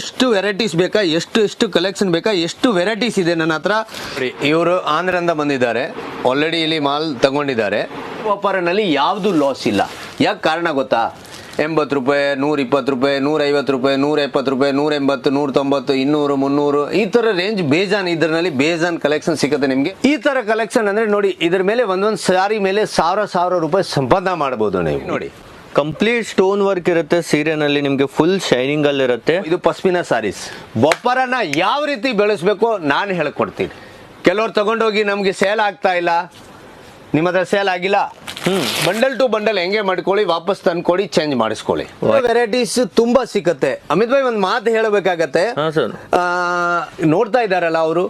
ಇಷ್ಟು ವೆರೈಟೀಸ್ ಬೇಕಾ ಎಷ್ಟು ಎಷ್ಟು ಕಲೆಕ್ಷನ್ ಬೇಕಾ ಎಷ್ಟು ವೆರೈಟೀಸ್ ಇದೆ ನನ್ನ ಹತ್ರ? ಇವರು ಆಂಧ್ರದಿಂದ ಬಂದಿದ್ದಾರೆ. ಆಲ್ರೆಡಿ ಇಲ್ಲಿ ಮಾಲ್ ತಗೊಂಡಿದ್ದಾರೆ. ವ್ಯಾಪಾರನಲ್ಲಿ ಯಾವುದು ಲಾಸ್ ಇಲ್ಲ. ಯಾಕೆ ಕಾರಣ ಗೊತ್ತಾ? ಎಂಬತ್ತು ರೂಪಾಯಿ ನೂರ ಇಪ್ಪತ್ತು ರೂಪಾಯಿ ನೂರ ಐವತ್ತು ರೂಪಾಯಿ ನೂರ ಎಪ್ಪತ್ತು ರೂಪಾಯಿ ನೂರ ಎಂಬತ್ತು ನೂರ ತೊಂಬತ್ತು ಇನ್ನೂರು ಮುನ್ನೂರು. ಈ ತರ ರೇಂಜ್ ಬೇಜಾನ್ ಇದರಲ್ಲಿ ಬೇಜಾನ್ ಕಲೆಕ್ಷನ್ ಸಿಗುತ್ತೆ ನಿಮಗೆ. ಈ ತರ ಕಲೆಕ್ಷನ್ ಅಂದ್ರೆ ನೋಡಿ ಇದ್ರ ಮೇಲೆ ಒಂದೊಂದು ಸಾರಿ ಮೇಲೆ ಸಾವಿರ ಸಾವಿರ ರೂಪಾಯಿ ಸಂಪಾದನೆ ಮಾಡಬಹುದು ನೀವು. ನೋಡಿ ಕಂಪ್ಲೀಟ್ ಸ್ಟೋನ್ ವರ್ಕ್ ಇರುತ್ತೆ ಸೀರೆನಲ್ಲಿ ನಿಮಗೆ ಫುಲ್ ಶೈನಿಂಗ್ ಅಲ್ಲಿ ಇರುತ್ತೆ. ಇದು ಪಶ್ಮಿನ ಸಾರೀಸ್ ಬೊಪ್ಪರನ ಯಾವ ರೀತಿ ಬೆಳೆಸಬೇಕು ನಾನು ಹೇಳ್ಕೊಡ್ತೀನಿ. ಕೆಲವ್ರು ತಗೊಂಡೋಗಿ ನಮಗೆ ಸೇಲ್ ಆಗ್ತಾ ಇಲ್ಲ ನಿಮ್ಮ ಹತ್ರ ಸೇಲ್ ಆಗಿಲ್ಲ ಬಂಡಲ್ ಟು ಬಂಡಲ್ ಹೆಂಗೆ ಮಾಡ್ಕೊಳ್ಳಿ ವಾಪಸ್ ತಂದ್ಕೊಡಿ ಚೇಂಜ್ ಮಾಡಿಸ್ಕೊಳ್ಳಿ. ವೆರೈಟೀಸ್ ತುಂಬಾ ಸಿಕ್ಕತ್ತೆ. ಅಮಿತ್ ಭಾಯ್ ಒಂದು ಮಾತು ಹೇಳಬೇಕಾಗತ್ತೆ. ಹಾ ಸರ್ ಆ, ನೋಡ್ತಾ ಇದ್ದಾರಲ್ಲ ಅವರು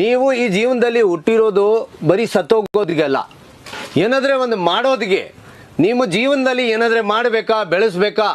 ನೀವು ಈ ಜೀವನದಲ್ಲಿ ಹುಟ್ಟಿರೋದು ಬರೀ ಸತ್ತೋಗೋದಿಗೆಲ್ಲ ಏನಾದ್ರೆ ಒಂದು ಮಾಡೋದಿಗೆ ನಿಮ್ಮ ಜೀವನದಲ್ಲಿ ಏನಾದರೆ ಮಾಡಬೇಕಾ ಬೆಳೆಸ್ಬೇಕಾ?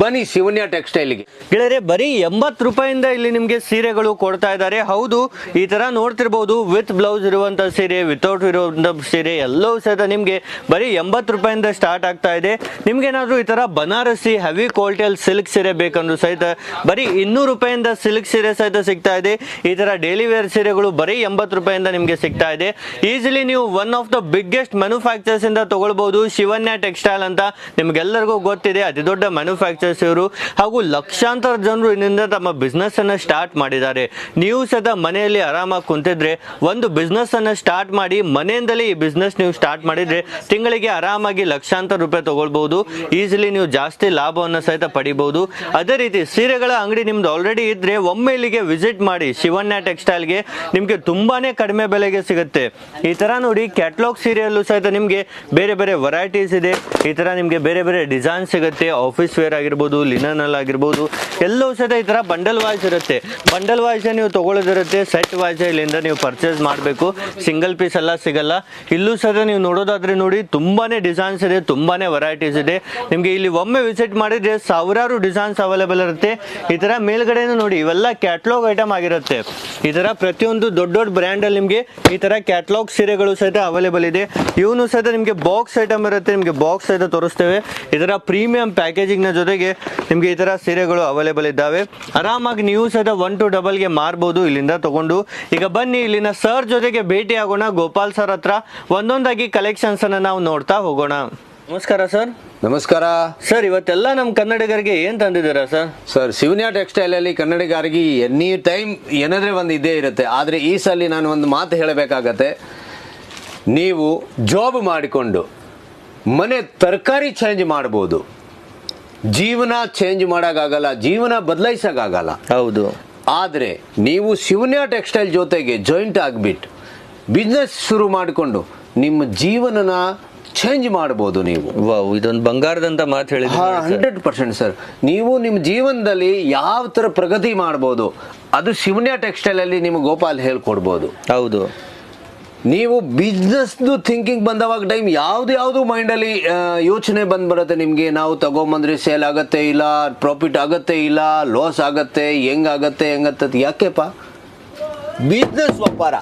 ಬನ್ನಿ ಶಿವನ್ಯ ಟೆಕ್ಸ್ಟೈಲ್ಗೆ ಗೆಳೆಯರೆ, ಬರೀ ಎಂಬತ್ತು ರೂಪಾಯಿಂದ ಇಲ್ಲಿ ನಿಮಗೆ ಸೀರೆಗಳು ಕೊಡ್ತಾ ಇದ್ದಾರೆ. ಹೌದು, ಈ ತರ ನೋಡ್ತಿರ್ಬೋದು, ವಿತ್ ಬ್ಲೌಸ್ ಇರುವಂತ ಸೀರೆ ವಿತೌಟ್ ಇರುವಂತ ಸೀರೆ, ಎಲ್ಲವೂ ಸಹಿತ ನಿಮಗೆ ಬರೀ ಎಂಬತ್ತು ರೂಪಾಯಿಂದ ಸ್ಟಾರ್ಟ್ ಆಗ್ತಾ ಇದೆ. ನಿಮ್ಗೆ ಏನಾದ್ರು ಈ ತರ ಬನಾರಸಿ ಹೆವಿ ಕ್ವಾಲಿಟಿಯಲ್ಲಿ ಸಿಲ್ಕ್ ಸೀರೆ ಬೇಕಂದ್ರೂ ಸಹಿತ, ಬರೀ ಇನ್ನೂರು ರೂಪಾಯಿಂದ ಸಿಲ್ಕ್ ಸೀರೆ ಸಹಿತ ಸಿಗ್ತಾ ಇದೆ. ಈ ತರ ಡೈಲಿ ವೇರ್ ಸೀರೆಗಳು ಬರೀ ಎಂಬತ್ತು ರೂಪಾಯಿಂದ ನಿಮಗೆ ಸಿಗ್ತಾ ಇದೆ. ಈಸಿಲಿ ನೀವು one of the biggest manufacturers ಇಂದ ತಗೊಳ್ಬಹುದು ಶಿವನ್ಯ ಟೆಕ್ಸ್ಟೈಲ್ ಅಂತ ನಿಮ್ಗೆಲ್ಲರಿಗೂ ಗೊತ್ತಿದೆ. ಅತಿ ದೊಡ್ಡ ಮ್ಯಾನುಫ್ಯಾಕ್ಚರ್ಸ್ ಇವರು ಹಾಗೂ ಲಕ್ಷಾಂತರ ಜನರು ಇನ್ನಿಂದ ತಮ್ಮ ಬಿಸ್ನೆಸ್ ಅನ್ನ ಸ್ಟಾರ್ಟ್ ಮಾಡಿದ್ದಾರೆ. ನೀವು ಸದಾ ಮನೆಯಲ್ಲಿ ಆರಾಮಾಗಿ ಕುಂತಿದ್ರೆ ಒಂದು ಬಿಸ್ನೆಸ್ ಅನ್ನ ಸ್ಟಾರ್ಟ್ ಮಾಡಿ ಮನೆಯಿಂದಲೇ ಈ ಬಿಸ್ನೆಸ್ ನೀವು ಸ್ಟಾರ್ಟ್ ಮಾಡಿದ್ರೆ ತಿಂಗಳಿಗೆ ಆರಾಮಾಗಿ ಲಕ್ಷಾಂತರ ರೂಪಾಯಿ ತಗೊಳ್ಬಹುದು. ಈಸಿಲಿ ನೀವು ಜಾಸ್ತಿ ಲಾಭವನ್ನು ಸಹಿತ ಪಡಿಬಹುದು. ಅದೇ ರೀತಿ ಸೀರೆಗಳ ಅಂಗಡಿ ನಿಮ್ದು ಆಲ್ರೆಡಿ ಇದ್ರೆ ಒಮ್ಮೆ ಇಲ್ಲಿಗೆ ವಿಸಿಟ್ ಮಾಡಿ ಶಿವಣ್ಣ ಟೆಕ್ಸ್ಟೈಲ್ಗೆ ನಿಮಗೆ ತುಂಬಾನೇ ಕಡಿಮೆ ಬೆಲೆಗೆ ಸಿಗುತ್ತೆ. ಈ ತರ ನೋಡಿ ಕ್ಯಾಟ್ಲಾಗ್ ಸೀರೆಯಲ್ಲೂ ಸಹಿತ ನಿಮಗೆ ಬೇರೆ ಬೇರೆ ವೆರೈಟೀಸ್ ಇದೆ. ಈ ತರ ನಿಮಗೆ ಬೇರೆ ಬೇರೆ ಡಿಸೈನ್ ಸಿಗುತ್ತೆ. ಆಫೀಸ್ ವೇರ್ ಆಗಿರ್ಬೋದು ಲಿನನ್ ಅಲ್ಲಿ ಆಗಿರ್ಬೋದು ಎಲ್ಲವೂ ಸಹಿತ ಈ ತರ ಬಂಡಲ್ ವಾಯ್ಸ್ ಇರುತ್ತೆ. ಬಂಡಲ್ ವಾಯ್ಸ್ ನೀವು ತಗೊಳ್ಳೋದಿರುತ್ತೆ, ಸೆಟ್ ವಾಯ್ಸ್ ಇಲ್ಲಿಂದ ನೀವು ಪರ್ಚೇಸ್ ಮಾಡಬೇಕು. ಸಿಂಗಲ್ ಪೀಸ್ ಎಲ್ಲ ಸಿಗಲ್ಲ. ಇಲ್ಲೂ ಸಹ ನೀವು ನೋಡೋದಾದ್ರೆ ನೋಡಿ, ತುಂಬಾನೇ ಡಿಸೈನ್ಸ್ ಇದೆ, ತುಂಬಾನೇ ವೆರೈಟೀಸ್ ಇದೆ. ನಿಮಗೆ ಇಲ್ಲಿ ಒಮ್ಮೆ ವಿಸಿಟ್ ಮಾಡಿದ್ರೆ ಸಾವಿರಾರು ಡಿಸೈನ್ಸ್ ಅವೈಲೇಬಲ್ ಇರುತ್ತೆ. ಈ ತರ ಮೇಲ್ಗಡೆನೂ ನೋಡಿ, ಇವೆಲ್ಲ ಕ್ಯಾಟ್ಲಾಗ್ ಐಟಮ್ ಆಗಿರುತ್ತೆ. ಈ ತರ ಪ್ರತಿಯೊಂದು ದೊಡ್ಡ ದೊಡ್ಡ ಬ್ರ್ಯಾಂಡ್ ಅಲ್ಲಿ ನಿಮಗೆ ಈ ತರ ಕ್ಯಾಟ್ಲಾಗ್ ಸೀರೆಗಳು ಸಹಿತ ಅವೈಲೇಬಲ್ ಇದೆ. ಇವನು ಸಹಿತ ನಿಮಗೆ ಬಾಕ್ಸ್ ಐಟಮ್ ಇರುತ್ತೆ, ನಿಮಗೆ ಬಾಕ್ಸ್ ಸಹಿತ ತೋರಿಸ್ತೇವೆ. ಇದರ ಪ್ರೀಮಿಯಂ ಪ್ಯಾಕೇಜಿಂಗ್ನ ಜೊತೆಗೆ ನಿಮಗೆ ಈ ತರ ಸೀರೆಗಳು ಅವೈಲೇಬಲ್ ಇದ್ದಾವೆ. ಆರಾಮಾಗಿ ನೀವು ಸಹಿತ ಒನ್ ಟು ಡಬಲ್ಗೆ ಮಾರ್ಬೋದು ಇಲ್ಲಿಂದ ತಗೊಂಡು. ಈಗ ಬನ್ನಿ, ಇಲ್ಲಿನ ಸರ್ ಜೊತೆಗೆ ಭೇಟಿ ಆಗೋಣ ಗೋಪಾಲ್ ಸರ್ ಹತ್ರ ಒಂದೊಂದಾಗಿ ಕಲೆಕ್ಷನ್ಸ್ ಅನ್ನ ನಾವು ನೋಡ್ತಾ ಹೋಗೋಣ. ನಮಸ್ಕಾರ ಸರ್. ನಮಸ್ಕಾರ. ಸರ್ ಇವತ್ತೆಲ್ಲ ನಮ್ಮ ಕನ್ನಡಿಗರಿಗೆ ಏನ್ ತಂದಿದ್ದೀರಾ ಸರ್? ಸರ್ ಶಿವನ್ಯ ಟೆಕ್ಸ್ಟೈಲ್ ಅಲ್ಲಿ ಕನ್ನಡಿಗರಿಗೆ ಎನಿ ಟೈಮ್ ಏನಾದ್ರೆ ಒಂದು ಇದೇ ಇರುತ್ತೆ. ಆದ್ರೆ ಈ ಸಲ ನಾನು ಒಂದು ಮಾತು ಹೇಳಬೇಕಾಗತ್ತೆ. ನೀವು ಜಾಬ್ ಮಾಡಿಕೊಂಡು ಮನೆ ತರಕಾರಿ ಚೇಂಜ್ ಮಾಡ್ಬೋದು. ಜೀವನ ಚೇಂಜ್ ಮಾಡೋಕ್ಕಾಗಲ್ಲ ಜೀವನ ಬದಲಾಯಿಸೋಕ್ಕಾಗಲ್ಲ. ಹೌದು. ಆದರೆ ನೀವು ಶಿವನ್ಯ ಟೆಕ್ಸ್ಟೈಲ್ ಜೊತೆಗೆ ಜಾಯಿಂಟ್ ಆಗಿಬಿಟ್ಟು ಬಿಸ್ನೆಸ್ ಶುರು ಮಾಡಿಕೊಂಡು ನಿಮ್ಮ ಜೀವನನ ಚೇಂಜ್ ಮಾಡ್ಬೋದು ನೀವು. ವಾವ್ ಇದೊಂದು ಬಂಗಾರದಂತ ಮಾತು ಹೇಳಿದ್ರೆ ಹಂಡ್ರೆಡ್ ಪರ್ಸೆಂಟ್ ಸರ್. ನೀವು ನಿಮ್ಮ ಜೀವನದಲ್ಲಿ ಯಾವ ಥರ ಪ್ರಗತಿ ಮಾಡ್ಬೋದು ಅದು ಶಿವನ್ಯ ಟೆಕ್ಸ್ಟೈಲ್ ಅಲ್ಲಿ ನಿಮ್ಗೆ ಗೋಪಾಲ್ ಹೇಳ್ಕೊಡ್ಬೋದು. ಹೌದು. ನೀವು ಬಿಸ್ನೆಸ್ದು ಥಿಂಕಿಂಗ್ ಬಂದವಾಗ ಟೈಮ್ ಯಾವ್ದು ಯಾವುದು ಮೈಂಡಲ್ಲಿ ಯೋಚನೆ ಬಂದ್ಬರುತ್ತೆ ನಿಮಗೆ. ನಾವು ತಗೊಂಬಂದ್ರೆ ಸೇಲ್ ಆಗತ್ತೆ ಇಲ್ಲ ಪ್ರಾಫಿಟ್ ಆಗತ್ತೆ ಇಲ್ಲ ಲಾಸ್ ಆಗತ್ತೆ ಹೆಂಗಾಗತ್ತೆ ಹೆಂಗತ್ತೆ ಯಾಕೆಪ್ಪ? ಬಿಸ್ನೆಸ್ ವ್ಯಾಪಾರ.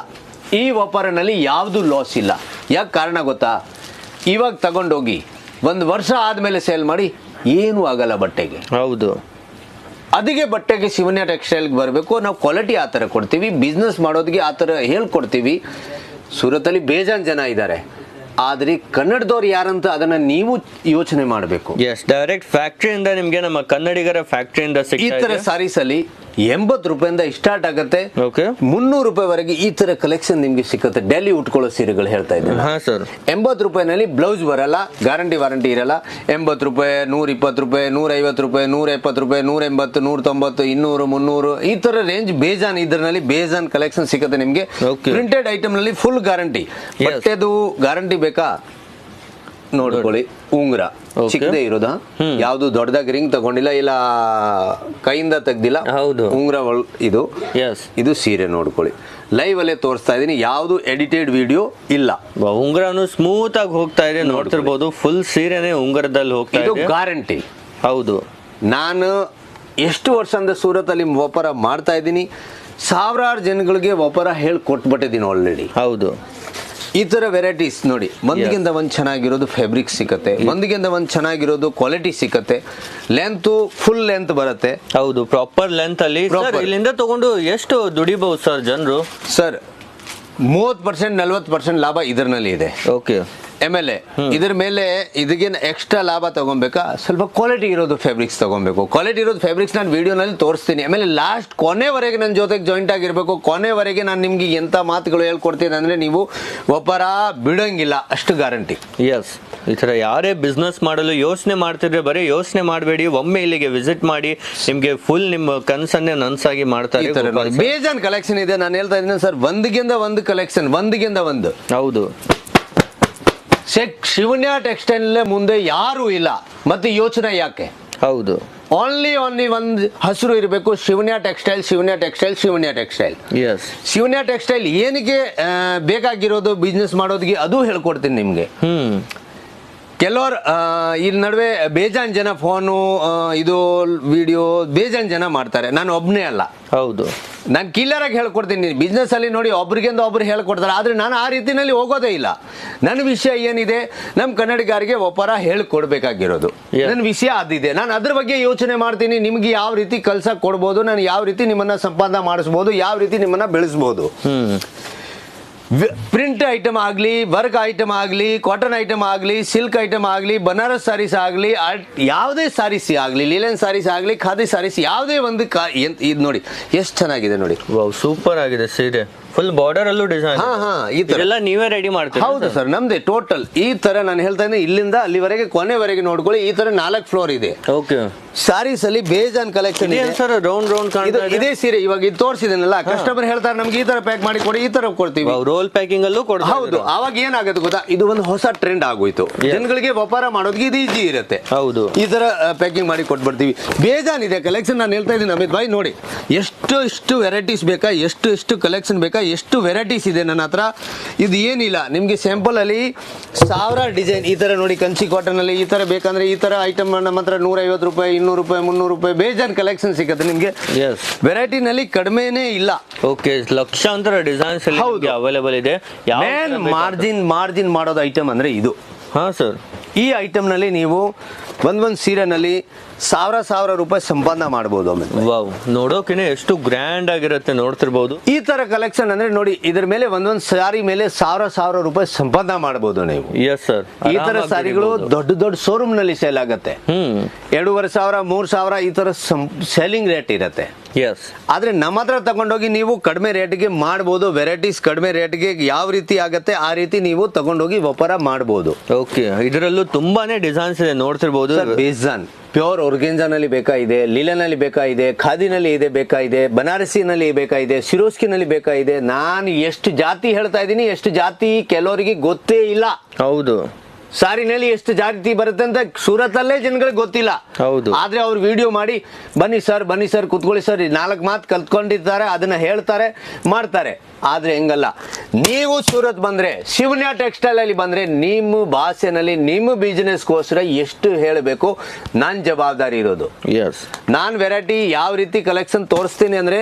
ಈ ವ್ಯಾಪಾರನಲ್ಲಿ ಯಾವುದು ಲಾಸ್ ಇಲ್ಲ. ಯಾಕೆ ಕಾರಣ ಗೊತ್ತಾ? ಇವಾಗ ತಗೊಂಡೋಗಿ ಒಂದು ವರ್ಷ ಆದಮೇಲೆ ಸೇಲ್ ಮಾಡಿ ಏನೂ ಆಗಲ್ಲ ಬಟ್ಟೆಗೆ. ಹೌದು. ಅದಕ್ಕೆ ಬಟ್ಟೆಗೆ ಶಿವನ್ಯ ಟೆಕ್ಸ್ಟೈಲ್ಗೆ ಬರಬೇಕು ನಾವು ಕ್ವಾಲಿಟಿ ಆ ಥರ ಕೊಡ್ತೀವಿ ಬಿಸ್ನೆಸ್ ಮಾಡೋದಕ್ಕೆ ಆ ಥರ ಹೇಳ್ಕೊಡ್ತೀವಿ. ಸೂರತಲ್ಲಿ ಬೇಜಾನ್ ಜನ ಇದ್ದಾರೆ. ಆದರೆ ಕನ್ನಡದವ್ರು ಯಾರಂತ ಅದನ್ನು ನೀವು ಯೋಚನೆ ಮಾಡಬೇಕು. ಎಸ್ ಡೈರೆಕ್ಟ್ ಫ್ಯಾಕ್ಟ್ರಿಯಿಂದ ನಿಮಗೆ ನಮ್ಮ ಕನ್ನಡಿಗರ ಫ್ಯಾಕ್ಟ್ರಿಯಿಂದ ಈ ಥರ ಇದೆ. ಸಾರೀಸ್ ಅಲ್ಲಿ ಎಂಬತ್ತು ರೂಪಾಯಿಂದ ಸ್ಟಾರ್ಟ್ ಆಗುತ್ತೆ. ಓಕೆ ಮುನ್ನೂರು ರೂಪಾಯಿವರೆಗೆ ಈ ತರ ಕಲೆಕ್ಷನ್ ನಿಮಗೆ ಸಿಗುತ್ತೆ ಡೆಲ್ಲಿ ಉಟ್ಕೊಳ್ಳೋ ಸೀರೆಗಳು ಹೇಳ್ತಾ ಇದ್ದೀನಿ. ಹಾ ಸರ್ ಎಂಬತ್ತು ರೂಪಾಯಿನಲ್ಲಿ ಬ್ಲೌಸ್ ಬರಲ್ಲ ಗ್ಯಾರಂಟಿ ವಾರಂಟಿ ಇರಲ್ಲ. ಎಂಬತ್ತು ರೂಪಾಯಿ ನೂರ ಇಪ್ಪತ್ತು ರೂಪಾಯಿ ನೂರ ಐವತ್ತು ರೂಪಾಯಿ ನೂರ ಎಪ್ಪತ್ತು ರೂಪಾಯಿ ನೂರ ಎಂಬತ್ತು ನೂರ ತೊಂಬತ್ತು ಇನ್ನೂರು ಮುನ್ನೂರು ಈ ತರ ರೇಂಜ್ ಬೇಜಾನ್ ಇದರಲ್ಲಿ ಬೇಜಾನ್ ಕಲೆಕ್ಷನ್ ಸಿಗುತ್ತೆ ನಿಮಗೆ. ಪ್ರಿಂಟೆಡ್ ಐಟಮ್ನಲ್ಲಿ ಫುಲ್ ಗ್ಯಾರಂಟಿ ಬಟ್ಟೆದು ಗ್ಯಾರಂಟಿ ಬೇಕಾ? ನೋಡ್ಕೊಳ್ಳಿ. ಉಂಗುರ. ಚಿಕ್ಕದೇ ಇರೋದ? ಯಾವ್ದು ದೊಡ್ಡದಾಗಿ ರಿಂಗ್ ತಗೊಂಡಿಲ್ಲ ಇಲ್ಲ ಕೈಯಿಂದ ತೆಗ್ದಿಲ್ಲ? ಹೌದು. ಉಂಗುರ ಇದು? ಇದು ಸೀರೆ ನೋಡ್ಕೊಳ್ಳಿ. ಲೈವ್ ಅಲ್ಲೇ ತೋರಿಸ್ತಾ ಇದೀನಿ ಯಾವುದು ಎಡಿಟೆಡ್ ವಿಡಿಯೋ ಇಲ್ಲ. ಉಂಗುರನು ಸ್ಮೂತ್ ಆಗಿ ಹೋಗ್ತಾ ಇದೆ. ನೋಡ್ತಿರ್ಬೋದು. ಫುಲ್ ಸೀರೆನೆ ಉಂಗುರದಲ್ಲಿ ಹೋಗ್ತಾ ಇದು ಗ್ಯಾರಂಟಿ ಹೌದು. ನಾನು ಎಷ್ಟು ವರ್ಷದಿಂದ ಸೂರತಲ್ಲಿ ವ್ಯಾಪಾರ ಮಾಡ್ತಾ ಇದ್ದೀನಿ. ಸಾವಿರಾರು ಜನಗಳಿಗೆ ವ್ಯಾಪಾರ ಹೇಳಿ ಕೊಟ್ಬಿಟ್ಟಿದ್ದೀನಿ ಆಲ್ರೆಡಿ ಹೌದು. ಈ ತರ ವೆರೈಟೀಸ್ ನೋಡಿ. ಒಂದಿಗಿಂತ ಒಂದ್ ಚೆನ್ನಾಗಿರೋದು ಫ್ಯಾಬ್ರಿಕ್ ಸಿಕ್ಕತ್ತೆ. ಒಂದಿಗಿಂತ ಒಂದ್ ಚೆನ್ನಾಗಿರೋದು ಕ್ವಾಲಿಟಿ ಸಿಕ್ಕತ್ತೆ. ಲೆಂತ್ ಫುಲ್ ಲೆಂತ್ ಬರುತ್ತೆ. ಹೌದು ಪ್ರಾಪರ್ ಲೆಂತ್ ಅಲ್ಲಿ. ಸರ್ ಇಲ್ಲಿಂದ ತಗೊಂಡು ಎಷ್ಟು ದುಡಿಬಹುದು ಸರ್ ಜನರು? ಸರ್ ಮೂವತ್ತು ಪರ್ಸೆಂಟ್ ನಲ್ವತ್ತು ಪರ್ಸೆಂಟ್ ಲಾಭ ಇದರಲ್ಲಿ ಇದೆ. ಓಕೆ ಆಮೇಲೆ ಇದ್ರ ಮೇಲೆ ಇದಕ್ಕೇನು ಎಕ್ಸ್ಟ್ರಾ ಲಾಭ ತಗೊಬೇಕಾ? ಸ್ವಲ್ಪ ಕ್ವಾಲಿಟಿ ಇರೋದು ಫ್ಯಾಬ್ರಿಕ್ಸ್ ತಗೊಬೇಕು. ಕ್ವಾಲಿಟಿ ಇರೋದು ಫ್ಯಾಬ್ರಿಕ್ಸ್ ನಾನು ವಿಡಿಯೋನಲ್ಲಿ ತೋರಿಸ್ತೀನಿ. ಆಮೇಲೆ ಲಾಸ್ಟ್ ಕೊನೆವರೆಗೆ ನನ್ನ ಜೊತೆಗೆ ಜಾಯಿಂಟ್ ಆಗಿರಬೇಕು. ಕೊನೆವರೆಗೆ ನಾನು ನಿಮಗೆ ಎಂಥ ಮಾತುಗಳು ಹೇಳ್ಕೊಡ್ತೀನಿ ಅಂದ್ರೆ ನೀವು ಒಬ್ಬರ ಬಿಡೋಂಗಿಲ್ಲ. ಅಷ್ಟು ಗ್ಯಾರಂಟಿ ಎಸ್ ಈ ಥರ ಯಾರೇ ಬಿಸ್ನೆಸ್ ಮಾಡಲು ಯೋಚನೆ ಮಾಡ್ತಿದ್ರೆ ಬರೀ ಯೋಚನೆ ಮಾಡಬೇಡಿ ಒಮ್ಮೆ ಇಲ್ಲಿಗೆ ವಿಸಿಟ್ ಮಾಡಿ ನಿಮಗೆ ಫುಲ್ ನಿಮ್ಮ ಕನಸನ್ನೇ ನನ್ಸಾಗಿ ಮಾಡ್ತಾರೆ ತರ ಬೇಜಾನ್ ಕಲೆಕ್ಷನ್ ಇದೆ. ನಾನು ಹೇಳ್ತಾ ಇದ್ದೀನಿ ಸರ್ ಒಂದಿಗಿಂದ ಒಂದು ಕಲೆಕ್ಷನ್ ಒಂದಿಗಿಂದ ಒಂದು. ಹೌದು. ಶೆಕ್ ಶಿವನ್ಯ ಟೆಕ್ಸ್ಟೈಲ್ ಮುಂದೆ ಯಾರೂ ಇಲ್ಲ. ಮತ್ತೆ ಯೋಚನೆ ಯಾಕೆ? ಹೌದು. ಓನ್ಲಿ ಓನ್ಲಿ ಒಂದು ಹಸಿರು ಇರಬೇಕು. Shivanya textile Shivanya textile Shivanya textile yes Shivanya textile ಏನಕ್ಕೆ ಬೇಕಾಗಿರೋದು ಬಿಸ್ನೆಸ್ ಮಾಡೋದಕ್ಕೆ ಅದು ಹೇಳ್ಕೊಡ್ತೀನಿ ನಿಮಗೆ. ಹ್ಮ್. ಕೆಲವರು ಈ ನಡುವೆ ಬೇಜಾನ್ ಜನ ಫೋನು ಇದು ವಿಡಿಯೋ ಬೇಜಾನ್ ಜನ ಮಾಡ್ತಾರೆ. ನಾನು ಒಬ್ಬನೇ ಅಲ್ಲ. ಹೌದು. ನಾನು ಕಿಲ್ಲರ್ ಆಗಿ ಹೇಳ್ಕೊಡ್ತೀನಿ. ಬಿಸ್ನೆಸ್ ಅಲ್ಲಿ ನೋಡಿ ಒಬ್ರಿಗಿಂದ ಒಬ್ರು ಹೇಳ್ಕೊಡ್ತಾರೆ. ಆದ್ರೆ ನಾನು ಆ ರೀತಿನಲ್ಲಿ ಹೋಗೋದೇ ಇಲ್ಲ. ನನ್ನ ವಿಷಯ ಏನಿದೆ ನಮ್ಮ ಕನ್ನಡಿಗರಿಗೆ ಒಪ್ಪರ ಹೇಳ್ಕೊಡ್ಬೇಕಾಗಿರೋದು. ನನ್ನ ವಿಷಯ ಅದಿದೆ. ನಾನು ಅದ್ರ ಬಗ್ಗೆ ಯೋಚನೆ ಮಾಡ್ತೀನಿ. ನಿಮ್ಗೆ ಯಾವ ರೀತಿ ಕಲ್ಸ ಕೊಡ್ಬೋದು ನಾನು ಯಾವ ರೀತಿ ನಿಮ್ಮನ್ನ ಸಂಪಾದನೆ ಮಾಡಿಸ್ಬೋದು ಯಾವ ರೀತಿ ನಿಮ್ಮನ್ನ ಬೆಳೆಸ್ಬೋದು. ಪ್ರಿಂಟ್ ಐಟಮ್ ಆಗಲಿ, ವರ್ಕ್ ಐಟಮ್ ಆಗಲಿ, ಕಾಟನ್ ಐಟಮ್ ಆಗಲಿ, ಸಿಲ್ಕ್ ಐಟಮ್ ಆಗಲಿ, ಬನಾರಸ್ ಸಾರೀಸ್ ಆಗಲಿ ಯಾವುದೇ ಸಾರೀಸ್ ಆಗಲಿ, ಲೀಲನ್ ಸಾರೀಸ್ ಆಗಲಿ, ಖಾದಿ ಸಾರೀಸ್ ಯಾವುದೇ ಒಂದು ಕಾ ಇದು ನೋಡಿ, ಎಷ್ಟು ಚೆನ್ನಾಗಿದೆ ನೋಡಿ. ಸೂಪರ್ ಆಗಿದೆ ಸೀರೆ. ಫುಲ್ ಬಾರ್ಡರ್ ಅಲ್ಲೂ ಡಿಸೈನ್ ಹಾ ಹಾ ಈ ತರ. ಎಲ್ಲ ನೀವೇ ರೆಡಿ ಮಾಡ್ತೀರಾ ಹೌದು ಸರ್? ನಮ್ದೆ ಟೋಟಲ್ ಈ ತರ ನಾನು ಹೇಳ್ತಾ ಇದ್ದೀನಿ ಇಲ್ಲಿಂದ ಅಲ್ಲಿವರೆಗೆ ಕೊನೆವರೆಗೆ ನೋಡ್ಕೊಳ್ಳಿ ಈ ತರ ನಾಲ್ಕು ಫ್ಲೋರ್ ಇದೆ. ಓಕೆ ಸಾರೀಸ್ ಅಲ್ಲಿ ಬೇಜಾನ್ ಕಲೆಕ್ಷನ್ ಇದೆ ಸರ್ ರೌಂಡ್ ರೌಂಡ್ ಕಾಣ್ತಾ ಇದೆ ಇದೇ. ಸೀರೆ ಇವಾಗ ಇದು ತೋರಿಸಿದನಲ್ಲ ಕಸ್ಟಮರ್ ಹೇಳ್ತಾರೆ ನಮ್ಗೆ ಈ ತರ ಪ್ಯಾಕ್ ಮಾಡಿ ಕೊಡಿ ಈ ತರ ಕೊಡ್ತೀವಿ. ರೋಲ್ ಪ್ಯಾಕಿಂಗ್ ಅಲ್ಲೂ ಕೊಡ್ತೀವಿ ಹೌದು? ಅವಾಗ ಏನಾಗುತ್ತೆ ಗೊತ್ತಾ? ಇದು ಒಂದು ಹೊಸ ಟ್ರೆಂಡ್ ಆಗೋಯ್ತು. ಜನಗಳಿಗೆ ವ್ಯಾಪಾರ ಮಾಡೋದಕ್ಕೆ ಇದು ಈಜಿ ಇರುತ್ತೆ. ಹೌದು. ಈ ತರ ಪ್ಯಾಕಿಂಗ್ ಮಾಡಿ ಕೊಟ್ಬಿಡ್ತೀವಿ. ಬೇಜಾನ್ ಇದೆ ಕಲೆಕ್ಷನ್ ನಾನು ಹೇಳ್ತಾ ಇದ್ದೀನಿ ಅಮಿತ್ ಭಾಯ್ ನೋಡಿ. ಎಷ್ಟು ಎಷ್ಟು ವೆರೈಟೀಸ್ ಬೇಕಾ ಎಷ್ಟು ಎಷ್ಟು ಕಲೆಕ್ಷನ್ ಬೇಕಾ ಎಷ್ಟು ವೆರೈಟೀಸ್ ಇದೆ ನನ್ನ ಹತ್ರ. ಇದು ಏನಿಲ್ಲ. ನಿಮಗೆ ಸ್ಯಾಂಪಲಲ್ಲಿ ಸಾವಿರ ಡಿಸೈನ್ ಈ ಥರ ನೋಡಿ ಕಂಚಿ ಕಾಟನ್ ಅಲ್ಲಿ ಈ ಥರ ಬೇಕಂದ್ರೆ ಈ ತರ ಐಟಮ್ ನಮ್ಮ ಹತ್ರ ನೂರೈವತ್ತು ರೂಪಾಯಿ ಇನ್ನೂರು ರೂಪಾಯಿ ಮುನ್ನೂರು ರೂಪಾಯಿ ಬೇಜಾನ್ ಕಲೆಕ್ಷನ್ ಸಿಗುತ್ತೆ ನಿಮಗೆ. ವೆರೈಟಿನಲ್ಲಿ ಕಡಿಮೆನೇ ಇಲ್ಲ. ಓಕೆ ಲಕ್ಷಾಂತರ ಡಿಸೈನ್ಸ್ ಹೌದು. ಅವೈಲೇಬಲ್ ಇದೆ. ಮಾರ್ಜಿನ್ ಮಾರ್ಜಿನ್ ಮಾಡೋದು ಐಟಮ್ ಅಂದ್ರೆ ಇದು. ಹಾಂ ಸರ್ ಈ ಐಟಮ್ನಲ್ಲಿ ನೀವು ಒಂದೊಂದು ಸೀರೆನಲ್ಲಿ ಸಾವಿರ ಸಾವಿರ ರೂಪಾಯಿ ಸಂಪಾದನೆ ಮಾಡ್ಬೋದು ನೋಡೋಕೆ ವಾವ್ ನೋಡೋಕಿನೇ ಎಷ್ಟು ಗ್ರ್ಯಾಂಡ್ ಆಗಿರುತ್ತೆ ನೋಡ್ತಿರ್ಬೋದು. ಈ ತರ ಕಲೆಕ್ಷನ್ ಅಂದ್ರೆ ನೋಡಿ ಇದ್ರ ಮೇಲೆ ಒಂದೊಂದು ಸಾರಿ ಮೇಲೆ ಸಾವಿರ ಸಾವಿರ ರೂಪಾಯಿ ಸಂಪಾದನೆ ಮಾಡಬಹುದು ನೀವು. ಎಸ್ ಸರ್ ಈ ತರ ಸಾರಿಗಳು ದೊಡ್ಡ ದೊಡ್ಡ ಶೋರೂಮ್ನಲ್ಲಿ ಸೇಲ್ ಆಗತ್ತೆ. ಎರಡೂವರೆ ಸಾವಿರ ಮೂರ್ ಸಾವಿರ ಈ ತರ ಸೆಲ್ಲಿಂಗ್ ರೇಟ್ ಇರುತ್ತೆ. ಎಸ್ ಆದ್ರೆ ನಮ್ಮ ಹತ್ರ ತಗೊಂಡೋಗಿ ನೀವು ಕಡಿಮೆ ರೇಟ್ಗೆ ಮಾಡ್ಬೋದು ವೆರೈಟೀಸ್ ಕಡಿಮೆ ರೇಟ್ಗೆ ಯಾವ ರೀತಿ ಆಗತ್ತೆ ಆ ರೀತಿ ನೀವು ತಗೊಂಡೋಗಿ ವ್ಯಾಪಾರ ಮಾಡಬಹುದು ಓಕೆ ಇದರಲ್ಲೂ ತುಂಬಾನೇ ಡಿಸೈನ್ಸ್ ಇದೆ ನೋಡ್ತಿರ್ಬೋದು. ಬೇಜಾನ್. ಪ್ಯೂರ್ ಒರ್ಗೆಂಜಾನಲ್ಲಿ ಬೇಕಾಗಿದೆ ಲೀಲನಲ್ಲಿ ಬೇಕಾಗಿದೆ ಖಾದಿನಲ್ಲಿ ಇದೆ ಬೇಕಾಗಿದೆ ಬನಾರಸಿನಲ್ಲಿ ಬೇಕಾಗಿದೆ ಸಿರೋಸ್ಕಿನಲ್ಲಿ ಬೇಕಾಗಿದೆ. ನಾನು ಎಷ್ಟು ಜಾತಿ ಹೇಳ್ತಾ ಇದ್ದೀನಿ ಎಷ್ಟು ಜಾತಿ ಕೆಲವರಿಗೆ ಗೊತ್ತೇ ಇಲ್ಲ. ಹೌದು. ಸಾರಿನಲ್ಲಿ ಎಷ್ಟು ಜಾತಿ ಬರುತ್ತೆ ಅಂತ ಸೂರತ್ತಲ್ಲೇ ಜನಗಳಿಗೆ ಗೊತ್ತಿಲ್ಲ. ಹೌದು. ಆದ್ರೆ ಅವ್ರು ವಿಡಿಯೋ ಮಾಡಿ ಬನ್ನಿ ಸರ್ ಬನ್ನಿ ಸರ್ ಕುತ್ಕೊಳ್ಳಿ ಸರ್ ನಾಲ್ಕು ಮಾತು ಕಲ್ತ್ಕೊಂಡಿರ್ತಾರೆ ಅದನ್ನ ಹೇಳ್ತಾರೆ ಮಾಡ್ತಾರೆ. ಆದ್ರೆ ಹೆಂಗಲ್ಲ ನೀವು ಸೂರತ್ ಬಂದ್ರೆ ಶಿವನ್ಯ ಟೆಕ್ಸ್ಟೈಲ್ ಅಲ್ಲಿ ಬಂದ್ರೆ ನಿಮ್ಮ ಭಾಷೆನಲ್ಲಿ ನಿಮ್ಮ ಬಿಸ್ನೆಸ್ಗೋಸ್ಕರ ಎಷ್ಟು ಹೇಳಬೇಕು? ನನ್ನ ಜವಾಬ್ದಾರಿ ಇರೋದು. ನಾನು ವೆರೈಟಿ ಯಾವ ರೀತಿ ಕಲೆಕ್ಷನ್ ತೋರಿಸ್ತೀನಿ ಅಂದ್ರೆ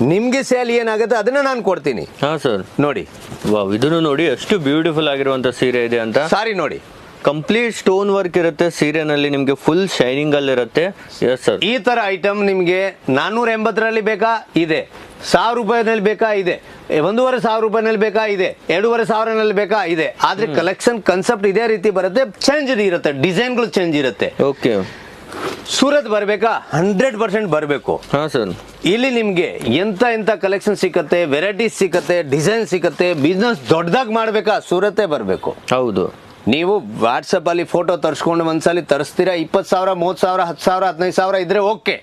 ನಿಮ್ಗೆ ಸೇಲ್ ಏನಾಗುತ್ತೆ ಅದನ್ನ ನಾನು ಕೊಡ್ತೀನಿ. ಹಾ ಸರ್ ನೋಡಿ. ವಾವ್ ಇದನ್ನು ನೋಡಿ ಎಷ್ಟು ಬ್ಯೂಟಿಫುಲ್ ಆಗಿರುವಂತ ಸೀರೆ ಇದೆ ಅಂತ. ಸಾರಿ ನೋಡಿ. ಕಂಪ್ಲೀಟ್ ಸ್ಟೋನ್ ವರ್ಕ್ ಇರುತ್ತೆ ಸೀರೆನಲ್ಲಿ ನಿಮ್ಗೆ ಫುಲ್ ಶೈನಿಂಗ್ ಅಲ್ಲಿ ಇರುತ್ತೆ. ಎಸ್ ಸರ್ ಈ ತರ ಐಟಮ್ ನಿಮ್ಗೆ ನಾನೂರ ಎಂಬತ್ತರಲ್ಲಿ ಬೇಕಾ? ಇದೆ. ಸಾವಿರ ರೂಪಾಯಿನಲ್ಲಿ ಬೇಕಾ? ಇದೆ. ಒಂದೂವರೆ ಸಾವಿರ ರೂಪಾಯಿನಲ್ಲಿ ಬೇಕಾ? ಇದೆ. ಎರಡೂವರೆ ಸಾವಿರನಲ್ಲಿ ಬೇಕಾ? ಇದೆ. ಆದ್ರೆ ಕಲೆಕ್ಷನ್ ಕನ್ಸೆಪ್ಟ್ ಇದೇ ರೀತಿ ಬರುತ್ತೆ ಚೇಂಜ್ ಇರುತ್ತೆ ಡಿಸೈನ್ಗಳು ಚೇಂಜ್ ಇರುತ್ತೆ. ಓಕೆ ಸೂರತ್ ಬರಬೇಕಾ? ಹಂಡ್ರೆಡ್ ಪರ್ಸೆಂಟ್ ಬರಬೇಕು. ಹಾಂ ಸರ್. ಇಲ್ಲಿ ನಿಮ್ಗೆ ಎಂತ ಎಂತ ಕಲೆಕ್ಷನ್ ಸಿಕ್ಕತ್ತೆ ವೆರೈಟೀಸ್ ಸಿಕ್ಕತ್ತೆ ಡಿಸೈನ್ ಸಿಕ್ಕತ್ತೆ ಬಿಸ್ನೆಸ್ ದೊಡ್ಡದಾಗಿ ಮಾಡ್ಬೇಕಾ? ಸೂರತ್ತೇ ಬರಬೇಕು. ಹೌದು. ನೀವು ವಾಟ್ಸಪ್ ಅಲ್ಲಿ ಫೋಟೋ ತರ್ಸ್ಕೊಂಡು ಒಂದ್ಸಲಿ ತರಿಸ್ತೀರಾ? ಇಪ್ಪತ್ತು ಸಾವಿರ ಮೂವತ್ತು ಸಾವಿರ ಹತ್ತು ಸಾವಿರ ಹದಿನೈದು ಸಾವಿರ ಇದ್ರೆ ಓಕೆ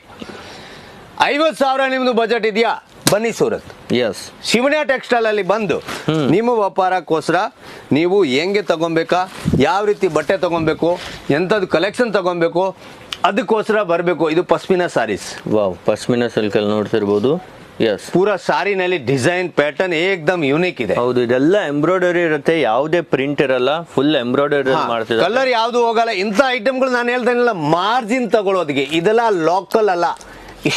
ಐವತ್ತು ಸಾವಿರ ನಿಮ್ದು ಬಜೆಟ್ ಇದೆಯಾ? ಬನ್ನಿ ಸೂರತ್. ಎಸ್ ಶಿವನ ಟೆಕ್ಸ್ಟೈಲ್ ಅಲ್ಲಿ ಬಂದು ನಿಮ್ಮ ವ್ಯಾಪಾರಕ್ಕೋಸ್ಕರ ನೀವು ಹೆಂಗೆ ತಗೊಬೇಕಾ ಯಾವ ರೀತಿ ಬಟ್ಟೆ ತಗೊಬೇಕು ಎಂಥದ್ದು ಕಲೆಕ್ಷನ್ ತಗೊಬೇಕು ಅದಕ್ಕೋಸ್ಕರ ಬರಬೇಕು. ಇದು pashmina saris wow pashmina silk ಅಲ್ಲಿ ನೋಡ್ತಿರ್ಬೋದು. ಎಸ್ ಪೂರ ಸಾರಿನಲ್ಲಿ ಡಿಸೈನ್ ಪ್ಯಾಟರ್ನ್ ಏಕ್ದಮ್ ಯೂನಿಕ್ ಇದೆ. ಹೌದು ಇದೆಲ್ಲ ಎಂಬ್ರಾಯ್ಡರಿ ಇರುತ್ತೆ. ಯಾವುದೇ ಪ್ರಿಂಟ್ ಇರಲ್ಲ ಫುಲ್ ಎಂಬ್ರಾಯ್ಡರಿ ಮಾಡ್ತಿದ್ದಾರೆ. ಕಲರ್ ಯಾವುದು ಹೋಗಲ್ಲ. ಇಂಥ ಐಟಮ್ಗಳು ನಾನು ಹೇಳ್ತೇನಲ್ಲ ಮಾರ್ಜಿನ್ ತಗೊಳ್ಳೋದಕ್ಕೆ ಇದೆಲ್ಲ ಲೋಕಲ್ ಅಲ್ಲ.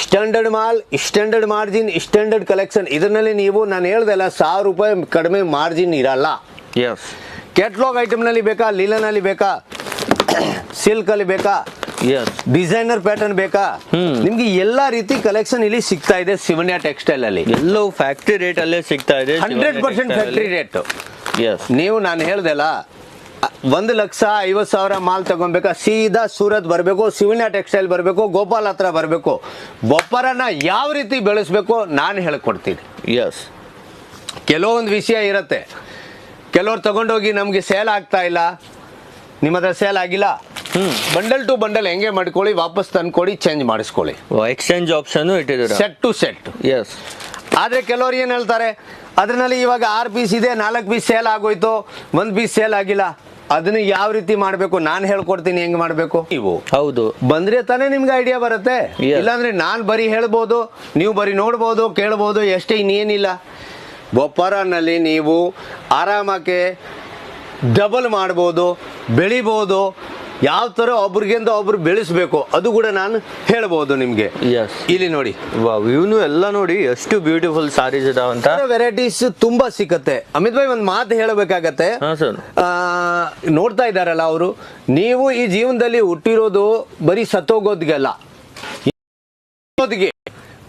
Standard mall standard margin standard collection. ಇದರಲ್ಲಿ ನೀವು ನಾನು ಹೇಳ್ದಲ್ಲ ಸಾವಿರ ರೂಪಾಯಿ ಕಡಿಮೆ ಮಾರ್ಜಿನ್ ಇರಲ್ಲ. ಎಸ್ ಕ್ಯಾಟ್ಲಾಗ್ ಐಟಮ್ನಲ್ಲಿ ಬೇಕಾ ಲೀಲನಲ್ಲಿ ಬೇಕಾ ಸಿಲ್ಕಲ್ಲಿ ಬೇಕಾ ಡಿಸೈನರ್ ಪ್ಯಾಟರ್ನ್ ಬೇಕಾ. ನಿಮ್ಗೆ ಎಲ್ಲಾ ರೀತಿ ಕಲೆಕ್ಷನ್ ಇಲ್ಲಿ ಸಿಗ್ತಾ ಇದೆ ಶಿವನ್ಯ ಟೆಕ್ಸ್ಟೈಲ್ ಅಲ್ಲಿ. ಎಲ್ಲೋ ಫ್ಯಾಕ್ಟ್ರಿ ರೇಟ್ ಅಲ್ಲೇ ಸಿಗ್ತಾ ಇದೆ ಹಂಡ್ರೆಡ್ ಪರ್ಸೆಂಟ್ ಫ್ಯಾಕ್ಟ್ರಿ ರೇಟ್ ನೀವು ನಾನು ಹೇಳ್ದಲ್ಲ ಒಂದು ಲಕ್ಷ ಐವತ್ತು ಸಾವಿರ ಮಾಲ್ ತಗೊಬೇಕಾ? ಸೀದಾ ಸೂರತ್ ಬರಬೇಕು ಶಿವನ್ಯ ಟೆಕ್ಸ್ಟೈಲ್ ಬರಬೇಕು ಗೋಪಾಲ್ ಹತ್ರ ಬರಬೇಕು. ಬೊಪ್ಪರನ್ನ ಯಾವ ರೀತಿ ಬೆಳೆಸ್ಬೇಕು ನಾನು ಹೇಳ್ಕೊಡ್ತೀನಿ. ಎಸ್ ಕೆಲವೊಂದು ವಿಷಯ ಇರುತ್ತೆ. ಕೆಲವ್ರು ತಗೊಂಡೋಗಿ ನಮಗೆ ಸೇಲ್ ಆಗ್ತಾ ಇಲ್ಲ. ನಿಮ್ಮ ಹತ್ರ ಸೇಲ್ ಆಗಿಲ್ಲ. ಹ್ಮ್. ಬಂಡಲ್ ಟು ಬಂಡಲ್ ಹೆಂಗೆ ಮಾಡ್ಕೊಳ್ಳಿ ವಾಪಸ್ ತಂದ್ಕೊಡಿ ಚೇಂಜ್ ಮಾಡಿಸ್ಕೊಳ್ಳಿ. ಎಕ್ಸ್ಚೇಂಜ್ ಆಪ್ಷನ್ ಇಟ್ಟಿದ್ದಾರೆ? ಸೆಟ್ ಟು ಸೆಟ್ ಎಸ್ ಆದರೆ ಕೆಲವ್ರು ಏನು ಹೇಳ್ತಾರೆ? ಅದರಲ್ಲಿ ಇವಾಗ ಆರು ಪೀಸ್ ಇದೆ ನಾಲ್ಕು ಪೀಸ್ ಸೇಲ್ ಆಗೋಯ್ತು ಒಂದು ಪೀಸ್ ಸೇಲ್ ಆಗಿಲ್ಲ. ಅದನ್ನ ಯಾವ ರೀತಿ ಮಾಡಬೇಕು? ನಾನು ಹೇಳ್ಕೊಡ್ತೀನಿ ಹೆಂಗ್ ಮಾಡಬೇಕು? ನೀವು. ಹೌದು. ಬಂದ್ರೆ ತಾನೇ ನಿಮ್ಗೆ ಐಡಿಯಾ ಬರುತ್ತೆ. ಇಲ್ಲಾಂದ್ರೆ ನಾನು ಬರೀ ಹೇಳ್ಬೋದು ನೀವು ಬರೀ ನೋಡ್ಬೋದು ಕೇಳ್ಬೋದು ಎಷ್ಟೇ ಇನ್ನೇನಿಲ್ಲ. ಬೊಪ್ಪರನಲ್ಲಿ ನೀವು ಆರಾಮಕ್ಕೆ ಡಬಲ್ ಮಾಡ್ಬೋದು ಬೆಳಿಬೋದು ಯಾವ ಥರ ಒಬ್ರಿಗಿಂತ ಒಬ್ರು ಬೆಳೆಸಬೇಕು ಅದು ಕೂಡ ನಾನು ಹೇಳ್ಬೋದು ನಿಮಗೆ. ಇಲ್ಲಿ ನೋಡಿ. ಇವನು ಎಲ್ಲ ನೋಡಿ ಎಷ್ಟು ಬ್ಯೂಟಿಫುಲ್ ಸಾರೀಸ್ ಇದಾವಂತ ವೆರೈಟೀಸ್ ತುಂಬಾ ಸಿಕ್ಕತ್ತೆ. ಅಮಿತ್ ಭಾಯ್ ಒಂದು ಮಾತು ಹೇಳಬೇಕಾಗತ್ತೆ. ನೋಡ್ತಾ ಇದ್ದಾರಲ್ಲ ಅವರು ನೀವು ಈ ಜೀವನದಲ್ಲಿ ಹುಟ್ಟಿರೋದು ಬರೀ ಸತ್ತೋಗೋದ್ಗೆಲ್ಲ.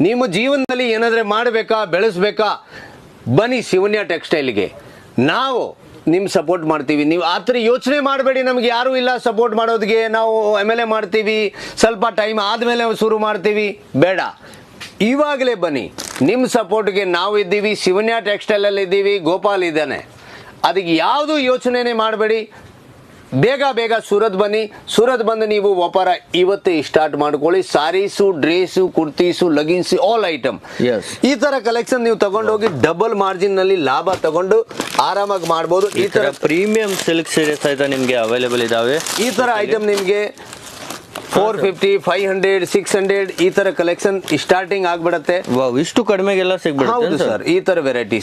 ನಿಮ್ಮ ಜೀವನದಲ್ಲಿ ಏನಾದ್ರೆ ಮಾಡಬೇಕಾ ಬೆಳೆಸ್ಬೇಕಾ ಬನ್ನಿ ಶಿವನ್ಯ ಟೆಕ್ಸ್ಟೈಲ್ಗೆ ನಾವು ನಿಮ್ ಸಪೋರ್ಟ್ ಮಾಡ್ತೀವಿ. ನೀವು ಆ ಥರ ಯೋಚನೆ ಮಾಡಬೇಡಿ. ನಮ್ಗೆ ಯಾರೂ ಇಲ್ಲ. ಸಪೋರ್ಟ್ ಮಾಡೋದಕ್ಕೆ ನಾವು ಎಂ ಎಲ್ ಎ ಮಾಡ್ತೀವಿ. ಸ್ವಲ್ಪ ಟೈಮ್ ಆದಮೇಲೆ ಶುರು ಮಾಡ್ತೀವಿ. ಬೇಡ. ಇವಾಗಲೇ ಬನ್ನಿ. ನಿಮ್ಮ ಸಪೋರ್ಟ್ಗೆ ನಾವು ಇದ್ದೀವಿ. ಶಿವನ್ಯ ಟೆಕ್ಸ್ಟೈಲಲ್ಲಿ ಇದ್ದೀವಿ ಗೋಪಾಲ್ ಇದ್ದಾನೆ. ಅದಕ್ಕೆ ಯಾವುದು ಯೋಚನೆನೇ ಮಾಡಬೇಡಿ. ಬೇಗ ಬೇಗ ಸೂರತ್ ಬನ್ನಿ. ಸೂರತ್ ಬಂದು ನೀವು ವ್ಯಾಪಾರ ಇವತ್ತೇ ಸ್ಟಾರ್ಟ್ ಮಾಡ್ಕೊಳ್ಳಿ. Saris dress kurtis leggings all item. ಈ ತರ ಕಲೆಕ್ಷನ್ ನೀವು ತಗೊಂಡೋಗಿ ಡಬಲ್ ಮಾರ್ಜಿನ್ನಲ್ಲಿ ಲಾಭ ತಗೊಂಡು ಆರಾಮಾಗಿ ಮಾಡಬಹುದು ಈ ತರ ಪ್ರೀಮಿಯಂ ಸಿಲ್ಕ್ ಸೀರೀಸ್ ಸಹಿತ ನಿಮ್ಗೆ ಅವೈಲೇಬಲ್ ಇದಾವೆ. ಈ ತರ ಐಟಮ್ ನಿಮಗೆ four fifty five hundred six hundred ಈ ತರ ಕಲೆಕ್ಷನ್ ಸ್ಟಾರ್ಟಿಂಗ್ ಆಗ್ಬಿಡತ್ತೆ. ಇಷ್ಟು ಕಡಿಮೆಗೆಲ್ಲ ಸಿಗ್ಬಿಡುತ್ತೆ ಸರ್? ಈ ತರ ವೆರೈಟೀಸ್